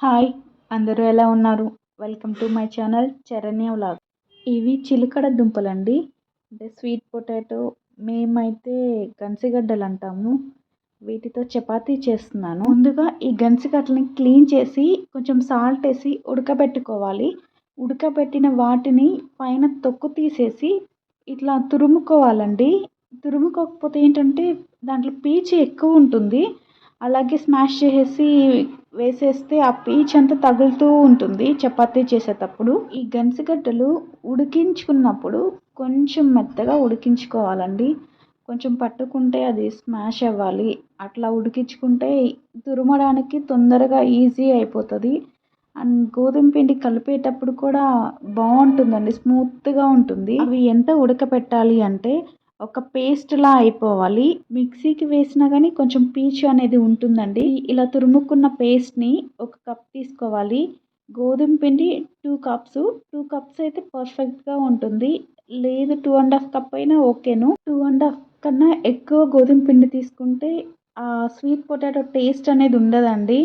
Hi అందరూ ఎలా ఉన్నారు? Welcome to my channel Charanya vlog. ఇవి చిలకడ దుంపలండి. అంటే స్వీట్ పొటాటో మేమైతే గన్సిగడ్డలు అంటాము వీటితో చపాతీ చేస్తున్నాను. ముందుగా ఈ గన్సిగడ్డలని క్లీన్ చేసి కొంచెం సాల్ట్ వేసి ఉడకబెట్టుకోవాలి. ఉడకబెట్టిన వాటిని పైన తొక్కు తీసేసి ఇట్లా తురుముకోవాలండి. తురుముకోకపోతే ఏంటంటే దాంట్లో పీచు ఎక్కువ ఉంటుంది. అలాగే స్మాష్ చేసేసి వేసేస్తే ఆ పీచ్ అంతా తగులుతూ ఉంటుంది చపాతీ చేసేటప్పుడు. ఈ గన్సిగడ్డలు ఉడికించుకున్నప్పుడు కొంచెం మెత్తగా ఉడికించుకోవాలండి. కొంచెం పట్టుకుంటే అది స్మాష్ అవ్వాలి. అట్లా ఉడికించుకుంటే తురమడానికి తొందరగా ఈజీ అయిపోతుంది. అండ్ గోధుమ పిండి కలిపేటప్పుడు కూడా బాగుంటుందండి స్మూత్గా ఉంటుంది. అవి ఎంత ఉడకపెట్టాలి అంటే ఒక పేస్ట్లా అయిపోవాలి. మిక్సీకి వేసినా కానీ కొంచెం పీచు అనేది ఉంటుందండి. ఇలా తురుముకున్న పేస్ట్ని ఒక కప్ తీసుకోవాలి. గోధుమ పిండి టూ కప్స్. టూ కప్స్ అయితే పర్ఫెక్ట్గా ఉంటుంది. లేదు టూ అండ్ హాఫ్ కప్ అయినా ఓకేను. టూ అండ్ హాఫ్ కన్నా ఎక్కువ గోధుమ పిండి తీసుకుంటే ఆ స్వీట్ పొటాటో టేస్ట్ అనేది ఉండదండి.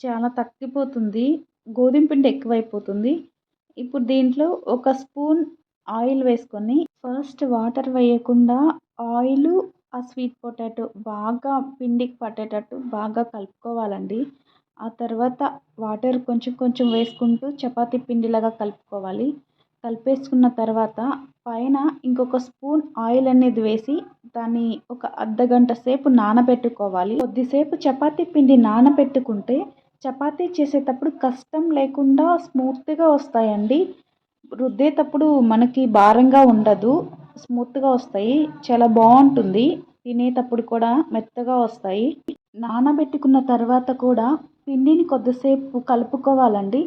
చాలా తగ్గిపోతుంది. గోధుమ పిండి ఎక్కువైపోతుంది. ఇప్పుడు దీంట్లో ఒక స్పూన్ ఆయిల్ వేసుకొని ఫస్ట్ వాటర్ వేయకుండా ఆయిల్ ఆ స్వీట్ పొటాటో బాగా పిండికి పట్టేటట్టు బాగా కలుపుకోవాలండి. ఆ తర్వాత వాటర్ కొంచెం కొంచెం వేసుకుంటూ చపాతీ పిండిలాగా కలుపుకోవాలి. కలిపేసుకున్న తర్వాత పైన ఇంకొక స్పూన్ ఆయిల్ అనేది వేసి దాన్ని ఒక అర్ధ గంట సేపు నానబెట్టుకోవాలి. కొద్దిసేపు చపాతీ పిండి నానబెట్టుకుంటే చపాతీ చేసేటప్పుడు కష్టం లేకుండా స్మూత్గా వస్తాయండి. రుద్దేటప్పుడు మనకి భారంగా ఉండదు స్మూత్గా వస్తాయి చాలా బాగుంటుంది. తినేటప్పుడు కూడా మెత్తగా వస్తాయి. నానబెట్టుకున్న తర్వాత కూడా పిండిని కొద్దిసేపు కలుపుకోవాలండి.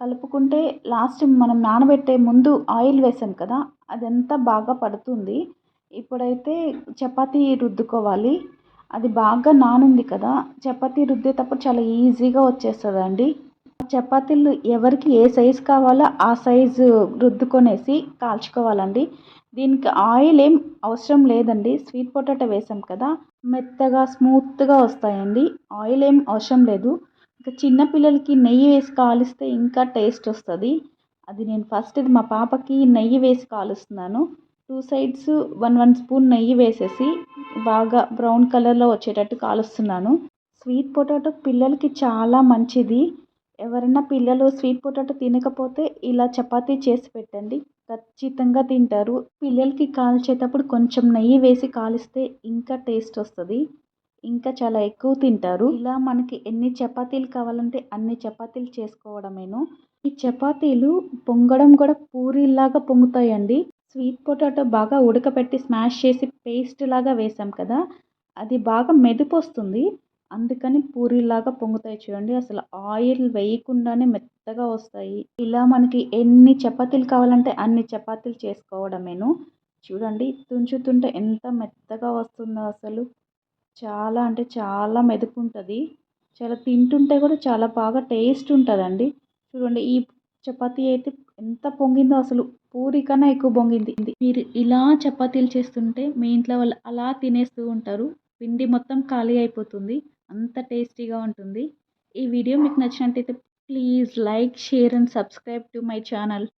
కలుపుకుంటే లాస్ట్ మనం నానబెట్టే ముందు ఆయిల్ వేసాం కదా అదంతా బాగా పడుతుంది. ఇప్పుడైతే చపాతీ రుద్దుకోవాలి. అది బాగా నానుంది కదా చపాతీ రుద్దేటప్పుడు చాలా ఈజీగా వచ్చేస్తుందండి. చపాతీలు ఎవరికి ఏ సైజు కావాలో ఆ సైజు రుద్దుకొనేసి కాల్చుకోవాలండి. దీనికి ఆయిల్ ఏం అవసరం లేదండి. స్వీట్ పొటాటో వేసాం కదా మెత్తగా స్మూత్గా వస్తాయండి. ఆయిల్ ఏం అవసరం లేదు. ఇంకా చిన్నపిల్లలకి నెయ్యి వేసి కాలిస్తే ఇంకా టేస్ట్ వస్తుంది. అది నేను ఫస్ట్ ఇది మా పాపకి నెయ్యి వేసి కాలుస్తున్నాను. Two sides one one spoon నెయ్యి వేసేసి బాగా బ్రౌన్ కలర్లో వచ్చేటట్టు కాలుస్తున్నాను. స్వీట్ పొటాటో పిల్లలకి చాలా మంచిది. ఎవరైనా పిల్లలు స్వీట్ పొటాటో తినకపోతే ఇలా చపాతీ చేసి పెట్టండి. ఖచ్చితంగా తింటారు. పిల్లలకి కాల్చేటప్పుడు కొంచెం నెయ్యి వేసి కాలిస్తే ఇంకా టేస్ట్ వస్తుంది. ఇంకా చాలా ఎక్కువ తింటారు. ఇలా మనకి ఎన్ని చపాతీలు కావాలంటే అన్ని చపాతీలు చేసుకోవడమేను. ఈ చపాతీలు పొంగడం కూడా పూరీలాగా పొంగుతాయండి. స్వీట్ పొటాటో బాగా ఉడకపెట్టి స్మాష్ చేసి పేస్ట్ లాగా వేసాం కదా అది బాగా మెదుపు వస్తుంది. అందుకని పూరీలాగా పొంగుతాయి చూడండి. అసలు ఆయిల్ వేయకుండానే మెత్తగా వస్తాయి. ఇలా మనకి ఎన్ని చపాతీలు కావాలంటే అన్ని చపాతీలు చేసుకోవడమేను. చూడండి తుంచుతుంటే ఎంత మెత్తగా వస్తుందో అసలు. చాలా అంటే చాలా మెదుపు ఉంటుంది చాలా తింటుంటే కూడా చాలా బాగా టేస్ట్ ఉంటుందండి చూడండి ఈ చపాతీ అయితే ఎంత పొంగిందో అసలు. పూరి కన్నా ఎక్కువ పొంగింది. మీరు ఇలా చపాతీలు చేస్తుంటే మీ ఇంట్లో వాళ్ళు అలా తినేస్తూ ఉంటారు. పిండి మొత్తం ఖాళీ అయిపోతుంది. అంత టేస్టీగా ఉంటుంది. ఈ వీడియో మీకు నచ్చినట్టయితే please like share and subscribe to my channel.